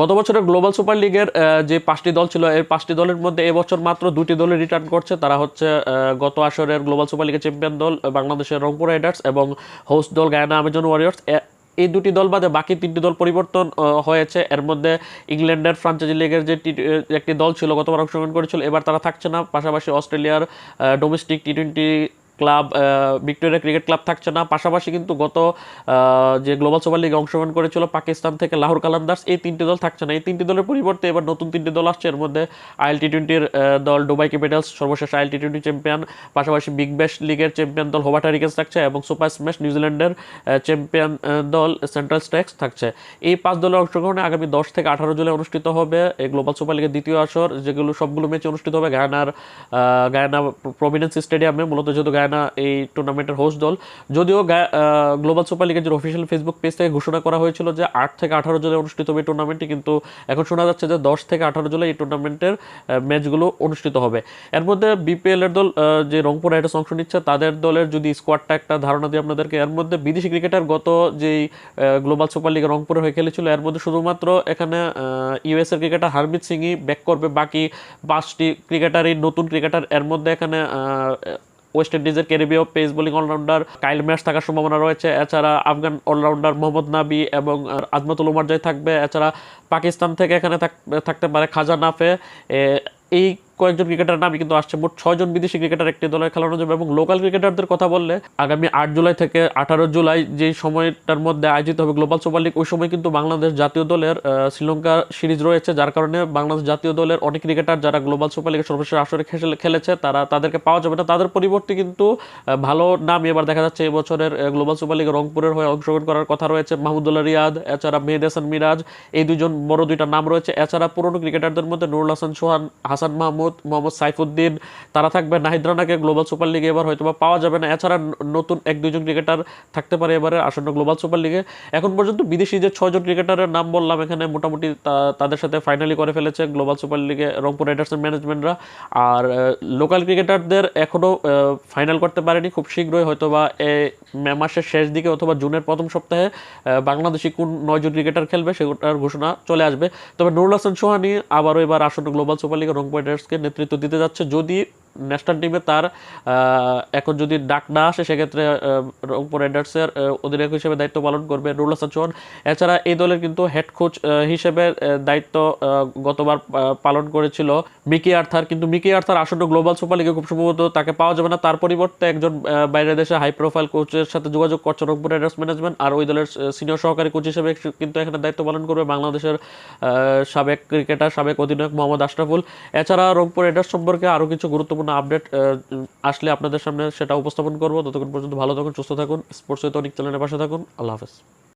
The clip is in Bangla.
গত বছরের গ্লোবাল সুপার লিগের যে পাঁচটি দল ছিল, এই পাঁচটি দলের মধ্যে এবছর মাত্র দুটি দলে রিটার্ন করছে। তারা হচ্ছে গত আসরের গ্লোবাল সুপার লিগের চ্যাম্পিয়ন দল বাংলাদেশের রংপুর রাইডার্স এবং হোস্ট দল গায়না আমেজন ওয়ারিয়র্স এই দুটি দল বাদে বাকি তিনটি দল পরিবর্তন হয়েছে। এর মধ্যে ইংল্যান্ডের ফ্রাঞ্চাইজি লিগের যে একটি দল ছিল, গতবার অংশগ্রহণ করেছিল। এবার তারা থাকছে না। পাশাপাশি অস্ট্রেলিয়ার domestic T twenty club Victoria cricket club থাকছে না। পাশাপাশি কিন্তু গত যে গ্লোবাল সুপার লিগে অংশগ্রহণ করেছিল পাকিস্তান থেকে লাহোর কালান্দার্স, এই তিনটি দল থাকছে না। এই তিনটি দলের পরিবর্তে এবার নতুন তিনটি দল আসছে। এর মধ্যে আইএল টি টোয়েন্টির দল ডুবাই ক্যাপিটালস, সর্বশেষ আইএল টি টোয়েন্টি চ্যাম্পিয়ন, পাশাপাশি বিগ ব্যাশ লিগের চ্যাম্পিয়ন দল হোবাটা রিকেন্স থাকছে এবং সুপার স্ম্যাশ নিউজিল্যান্ডের চ্যাম্পিয়ন দল সেন্ট্রাল স্ট্যাক্স থাকছে। এই পাঁচ দলের অংশগ্রহণে আগামী দশ থেকে আঠারো জুলাই অনুষ্ঠিত হবে এই গ্লোবাল সুপার লিগের দ্বিতীয় আসর, যেগুলো সবগুলো ম্যাচ অনুষ্ঠিত হবে গায়ানার গায়ানা প্রভিডেন্স স্টেডিয়ামে। মূলত যেহেতু গায়ানা এই টুর্নামেন্টের হোস্ট দল। যদিও গ্লোবাল সুপার লিগের যে অফিসিয়াল ফেসবুক পেজ থেকে ঘোষণা করা হয়েছিল যে আট থেকে আঠারো জুলাই অনুষ্ঠিত হবে টুর্নামেন্টটি কিন্তু এখন শোনা যাচ্ছে যে দশ থেকে আঠারো জুলাই এই টুর্নামেন্টের ম্যাচগুলো অনুষ্ঠিত হবে। এর মধ্যে বিপিএল এর দল যে রংপুর রাইডার্স অংশ নিচ্ছে, তাদের দলের যদি স্কোয়াডটা একটা ধারণা দিই আপনাদেরকে, এর মধ্যে বিদেশি ক্রিকেটার গত যেই গ্লোবাল সুপার লিগে রংপুরে হয়ে খেলেছিল, এর মধ্যে শুধুমাত্র এখানে ইউএস এর ক্রিকেটার হারমিত সিংই ব্যাক করবে, বাকি পাঁচটি ক্রিকেটারই নতুন ক্রিকেটার এর মধ্যে এখানে ওয়েস্ট ইন্ডিজের ক্যারিবীয় pace bowling allrounder Kyle Mayers থাকার সম্ভাবনা রয়েছে। এছাড়া আফগান অলরাউন্ডার মোহাম্মদ নাবি এবং আজমাতুল উমার জয় থাকবে। এছাড়া পাকিস্তান থেকে এখানে থাক- থাকতে পারে খাজা নাফে। এই কয়েকজন ক্রিকেটার নামই কিন্তু আসছে। মোট ছয়জন বিদেশি ক্রিকেটার একটি দলে খেলানো যাবে এবং লোকাল ক্রিকেটারদের কথা বললে আগামী আট জুলাই থেকে আঠারো জুলাই যে সময়টার মধ্যে আয়োজিত হবে গ্লোবাল সুপার লিগ, ওই সময় কিন্তু বাংলাদেশ জাতীয় দলের শ্রীলঙ্কা সিরিজ রয়েছে। যার কারণে বাংলাদেশ জাতীয় দলের অনেক ক্রিকেটার যারা গ্লোবাল সুপার লিগের সর্বশেষ আসরে খেলেছে, তারা তাদেরকে পাওয়া যাবে না। তাদের পরিবর্তে কিন্তু ভালো নাম এবার দেখা যাচ্ছে এবছরের গ্লোবাল সুপার লিগে রংপুরের হয়ে অংশগ্রহণ করার কথা রয়েছে। মাহমুদুল্লাহ রিয়াদ, এছাড়া মেহেদ হাসান মিরাজ, এই দুজন বড় দুইটা নাম রয়েছে। এছাড়া পুরনো ক্রিকেটারদের মধ্যে নুরুল হাসান সোহান, হাসান মাহমুদ মোহাম্মদ সাইফুদ্দিন, তারা থাকবে নাহিদ রানাকে গ্লোবাল সুপার লিগে এবার হয়তো বা পাওয়া যাবে না। এছাড়া নতুন এক দুইজন ক্রিকেটার থাকতে পারে এবারে আসন্ন গ্লোবাল সুপার লিগে এখন পর্যন্ত বিদেশি যে ছয়জন ক্রিকেটারের নাম বললাম, এখানে মোটামুটি তাদের সাথে ফাইনালি করে ফেলেছে গ্লোবাল সুপার লিগে রংপুর রাইডার্সের ম্যানেজমেন্টরা আর লোকাল ক্রিকেটারদের এখনও ফাইনাল করতে পারেনি। খুব শীঘ্রই হয়তো বা মে মাসের শেষ দিকে অথবা জুনের প্রথম সপ্তাহে বাংলাদেশি কোন নয়জন ক্রিকেটার খেলবে সেটার ঘোষণা চলে আসবে। তবে নুরুল হাসান সোহানি আবারও এবার আসন্ন গ্লোবাল সুপার লিগে রংপুর রাইডার্সকে নেতৃত্ব দিতে যাচ্ছে। যদি ন্যাশনাল টিমে তার এখন যদি ডাক না আসে, সেক্ষেত্রে রংপুর রাইডার্সের অধিনায়ক হিসেবে দায়িত্ব পালন করবে নুরুল হাসান চৌহান। এছাড়া এই দলের কিন্তু হেড কোচ হিসেবে দায়িত্ব গতবার পালন করেছিল মিকি আর্থার। কিন্তু মিকি আর্থার আসন্ন গ্লোবাল সুপার লিগে খুব সম্ভবত তাকে পাওয়া যাবে না। তার পরিবর্তে একজন বাইরের দেশে হাই প্রোফাইল কোচের সাথে যোগাযোগ করছে রংপুর রাইডার্স ম্যানেজমেন্ট আর ওই দলের সিনিয়র সহকারী কোচ হিসেবে কিন্তু এখানে দায়িত্ব পালন করবে বাংলাদেশের সাবেক ক্রিকেটার সাবেক অধিনায়ক মোহাম্মদ আশরাফুল। এছাড়া রংপুর রাইডার্স সম্পর্কে আরও কিছু গুরুত্বপূর্ণ আপডেট আসলে আপনাদের সামনে সেটা উপস্থাপন করব। ততক্ষণ পর্যন্ত ভালো থাকুন, সুস্থ থাকুন। স্পোর্টস হয়তো অনেক চ্যানেলের পাশে থাকুন। আল্লাহ হাফেজ।